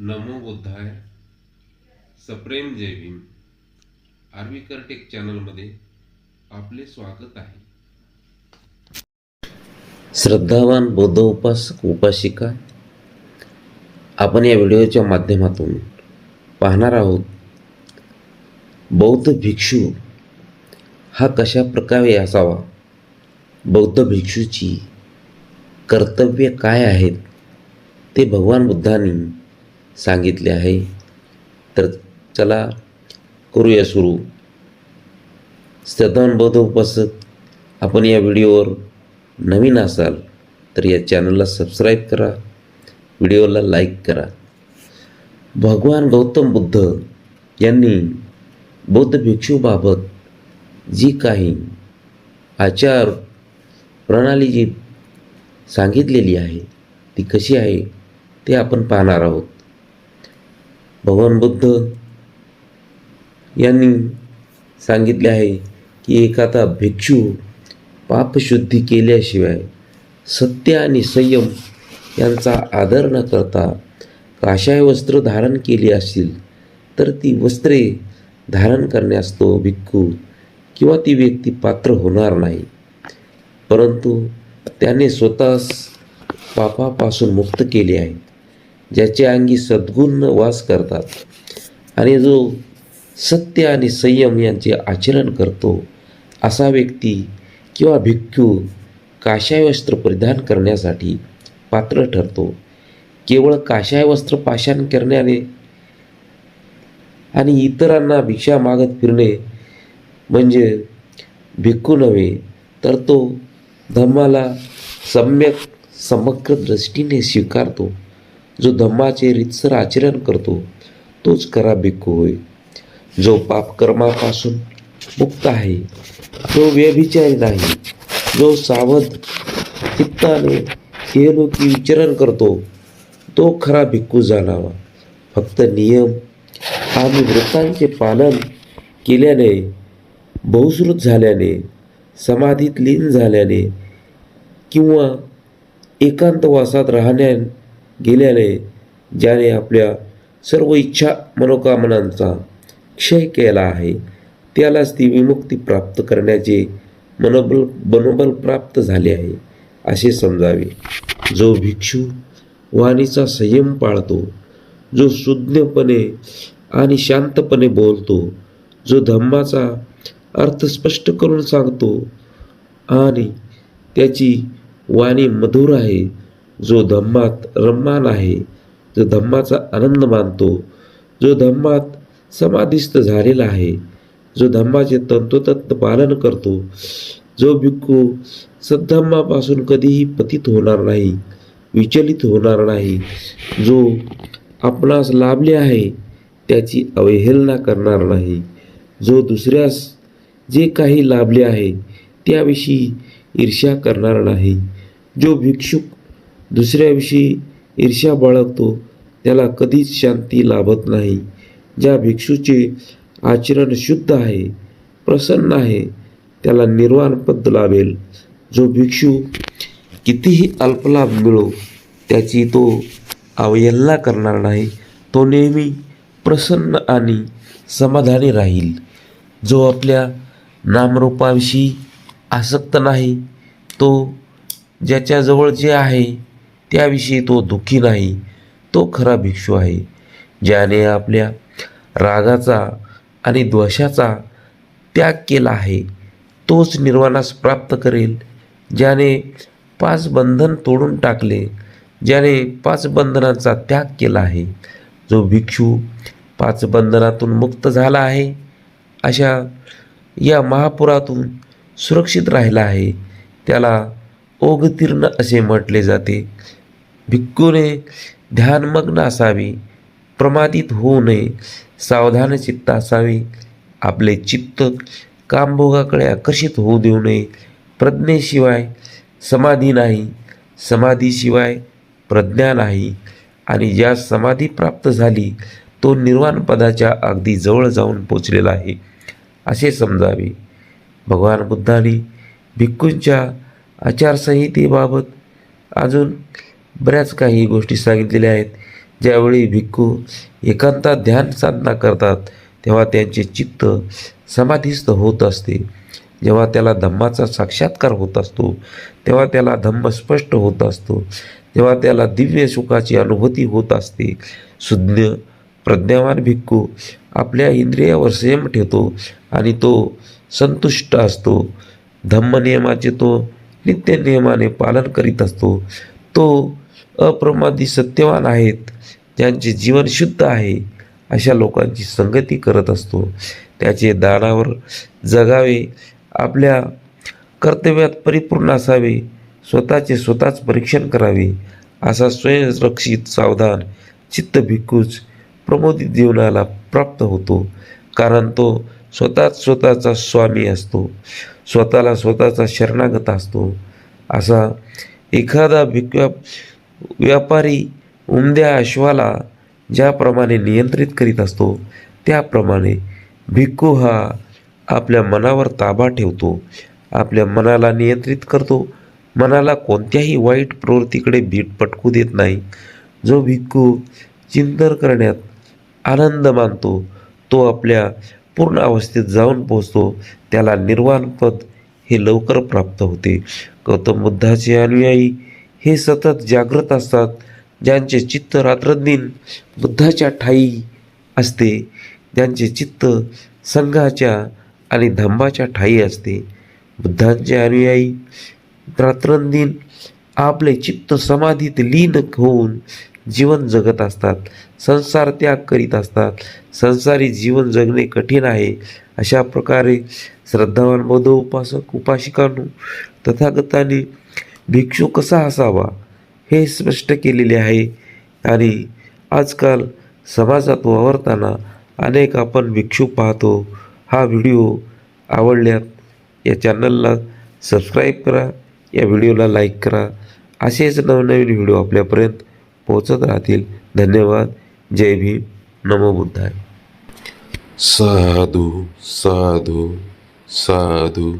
नमो बुद्धाय सप्रेम जय भीम. आर्वीकर टेक चॅनलमध्ये आपले स्वागत आहे. श्रद्धावान बौद्ध उपासक उपासिका आपण या व्हिडिओच्या माध्यमातून पाहणार आहोत बौद्ध भिक्षू हा कशा प्रकारे असावा? बौद्ध भिक्षूची कर्तव्य काय आहेत? ते भगवान बुद्धांनी सांगितले आहे. तर चला करूया सुरू. श्रद्धावान बौद्ध उपासक आपण या व्हिडिओवर नवीन असाल तर या चॅनलला सबस्क्राईब करा. व्हिडिओला लाईक करा. भगवान गौतम बुद्ध यांनी बौद्ध भिक्षूबाबत जी काही आचार प्रणाली जी सांगितलेली आहे ती कशी आहे ते आपण पाहणार आहोत. भगवान बुद्ध यांनी सांगितले आहे की एखादा भिक्षू पापशुद्धी केल्याशिवाय सत्य आणि संयम यांचा आदर न करता काशाय वस्त्र धारण केली असतील तर ती वस्त्रे धारण करण्यास तो भिक्खू किंवा ती व्यक्ती पात्र होणार नाही. परंतु त्याने स्वतःस पापापासून मुक्त केले आहे. ज्याचे अंगी सद्गुण वास करतात. आणि जो सत्य आणि संयम यांचे आचरण करतो असा व्यक्ती किंवा भिक्खू काशाय वस्त्र परिधान करण्यासाठी पात्र ठरतो. केवळ काशाय वस्त्र पाषाण करण्याने आणि इतरांना भिक्षा मागत फिरणे म्हणजे भिक्खू नव्हे तर तो धम्माला सम्यक समग्र दृष्टीने स्वीकारतो. जो धम्माचे रितसर आचरण करतो तोच खरा भिक्खू होय. जो पापकर्मापासून मुक्त आहे जो व्यभिचारी नाही. जो सावध चित्ताने की विचरण करतो तो खरा भिक्खू जाणावा. फक्त नियम आणि व्रतांचे पालन केल्याने बहुश्रुत झाल्याने समाधीत लीन झाल्याने किंवा एकांतवासात राहण्या गेल्याने ज्याने आपल्या सर्व इच्छा मनोकामनांचा क्षय केला आहे त्यालाच ती विमुक्ती प्राप्त करण्याचे मनोबल मनोबल प्राप्त झाले आहे असे समजावे. जो भिक्षू वाणीचा संयम पाळतो जो सुज्ञपणे आणि शांतपणे बोलतो जो धम्माचा अर्थ स्पष्ट करून सांगतो आणि त्याची वाणी मधुर आहे जो धम्मात रम्मान आहे जो धम्माचा आनंद मानतो जो धम्मात समाधिस्थ झालेला आहे जो धम्माचे तंतोतंत पालन करतो जो भिक्खू सद्धम्मापासून कधीही पतित होणार नाही विचलित होणार नाही जो आपणास लाभले आहे त्याची अवहेलना करणार नाही जो दुसऱ्यास जे काही लाभले आहे त्याविषयी ईर्ष्या करणार नाही जो भिक्षुक दुसऱ्याविषयी ईर्ष्या बाळगतो. त्याला कधीच शांती लाभत नाही. ज्या भिक्षूचे आचरण शुद्ध आहे प्रसन्न आहे त्याला निर्वाण पद लाभेल. जो भिक्षू कितीही अल्पलाभ मिळो त्याची तो अवहेलना करणार नाही. तो नेहमी प्रसन्न आणि समाधानी राहील. जो आपल्या नामरूपाविषयी आसक्त नाही तो ज्याच्याजवळ जे आहे त्याविषयी तो दुःखी नाही तो खरा भिक्षू आहे ज्याने आपल्या रागाचा आणि द्वशाचा त्याग केला आहे तोच निर्वाणास प्राप्त करेल ज्याने पाच बंधन तोडून टाकले ज्याने पाच बंधनांचा त्याग केला आहे. जो भिक्षू पाच बंधनातून मुक्त झाला आहे अशा या महापुरातून सुरक्षित राहिला आहे त्याला ओगतीर्ण असे म्हटले जाते. भिक्खूने ध्यानमग्न असावे प्रमादित होऊ नये सावधान चित्त असावे आपले चित्त कामभोगाकडे आकर्षित होऊ देऊ नये. प्रज्ञेशिवाय समाधी नाही समाधीशिवाय प्रज्ञा नाही आणि ज्या समाधी प्राप्त झाली तो निर्वाण पदाच्या अगदी जवळ जाऊन पोचलेला आहे. असे समजावे. भगवान बुद्धाने भिक्खूंच्या आचारसंहितेबाबत अजून बऱ्याच काही गोष्टी सांगितलेल्या आहेत. ज्यावेळी भिक्खू एकांतात ध्यान साधना करतात तेव्हा त्यांचे चित्त समाधीस्थ होत असते. जेव्हा त्याला धम्माचा साक्षात्कार होत असतो तेव्हा त्याला धम्म स्पष्ट होत असतो. तेव्हा त्याला दिव्य सुखाची अनुभूती होत असते सुज्ञ प्रज्ञावान भिक्खू आपल्या इंद्रियावर संयम ठेवतो आणि तो संतुष्ट असतो. धम्मनियमाचे तो नित्य नियमाने पालन करीत असतो. तो अप्रमादी सत्यवान आहेत ज्यांचे जीवन शुद्ध आहे अशा लोकांची संगती करत असतो. त्याचे दानावर जगावे आपल्या कर्तव्यात परिपूर्ण असावे स्वतःचे स्वतःच परीक्षण करावे असा स्वयंरक्षित सावधान चित्त भिक्खूच प्रमोदित जीवनाला प्राप्त होतो. कारण तो स्वतःच स्वतःचा स्वामी असतो. स्वतःला स्वतःचा शरणागत असतो. असा एखादा भिक्व्या व्यापारी उमद्या अश्वाला ज्याप्रमाणे नियंत्रित करीत असतो त्याप्रमाणे भिक्खू हा आपल्या मनावर ताबा ठेवतो आपल्या मनाला नियंत्रित करतो. मनाला कोणत्याही वाईट प्रवृत्तीकडे भीट पटकू देत नाही. जो भिक्खू चिंतन करण्यात आनंद मानतो तो आपल्या पूर्ण अवस्थेत जाऊन पोहोचतो. त्याला निर्वाणपद हे लवकर प्राप्त होते. गौतम बुद्धाचे अनुयायी हे सतत जागृत असतात ज्यांचे चित्त रात्रंदिन बुद्धाच्या ठाई असते ज्यांचे चित्त संघाच्या आणि धम्माच्या ठाई असते. बुद्धांचे अनुयायी रात्रंदिन आपले चित्त समाधीत लीन होऊन जीवन जगत असतात संसार त्याग करीत असतात. संसारी जीवन जगणे कठीण आहे अशा प्रकारे श्रद्धावान बौद्ध उपासक उपासिकांनो तथागताने भिक्षू कसा असावा हे स्पष्ट केलेले आहे. आणि आजकाल समाजात वावरताना अनेक आपण भिक्षू पाहतो. हा व्हिडिओ आवडल्यात या चॅनलला सबस्क्राईब करा या व्हिडिओला लाईक करा. असेच नवनवीन व्हिडिओ आपल्यापर्यंत पोहोचत राहतील. धन्यवाद. जय भीम. नमो बुद्धाय. साधू साधू साधू.